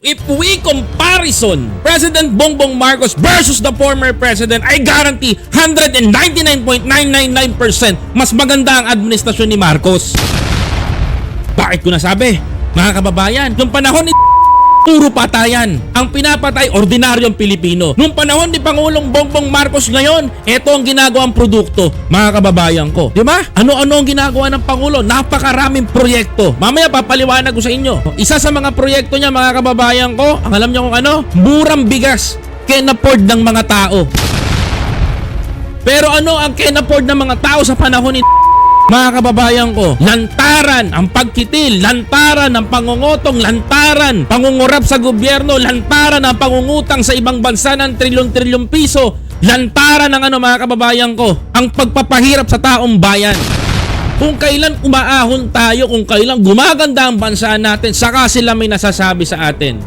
If we comparison President Bongbong Marcos versus the former president, I guarantee 199.999% mas maganda ang administrasyon ni Marcos. Bakit ko nasabi? Mga kababayan, nung panahon ni puro patayan. Ang pinapatay, ordinaryong Pilipino. Nung panahon ni Pangulong Bongbong Marcos ngayon, ito ang ginagawang produkto, mga kababayan ko. Di ba? Ano-ano ang ginagawa ng Pangulo? Napakaraming proyekto. Mamaya papaliwanag ko sa inyo. Isa sa mga proyekto niya, mga kababayan ko, ang alam niyo kung ano? Murang bigas. Can-afford ng mga tao. Pero ano ang can-afford ng mga tao sa panahon ni mga kababayan ko, lantaran ang pagkitil, lantaran ang pangungotong, lantaran, pangungurap sa gobyerno, lantaran ang pangungutang sa ibang bansa ng trilyon-trilyon piso, lantaran ng ano mga kababayan ko, ang pagpapahirap sa taong bayan. Kung kailan umaahon tayo, kung kailan gumaganda ang bansa natin, saka sila may nasasabi sa atin.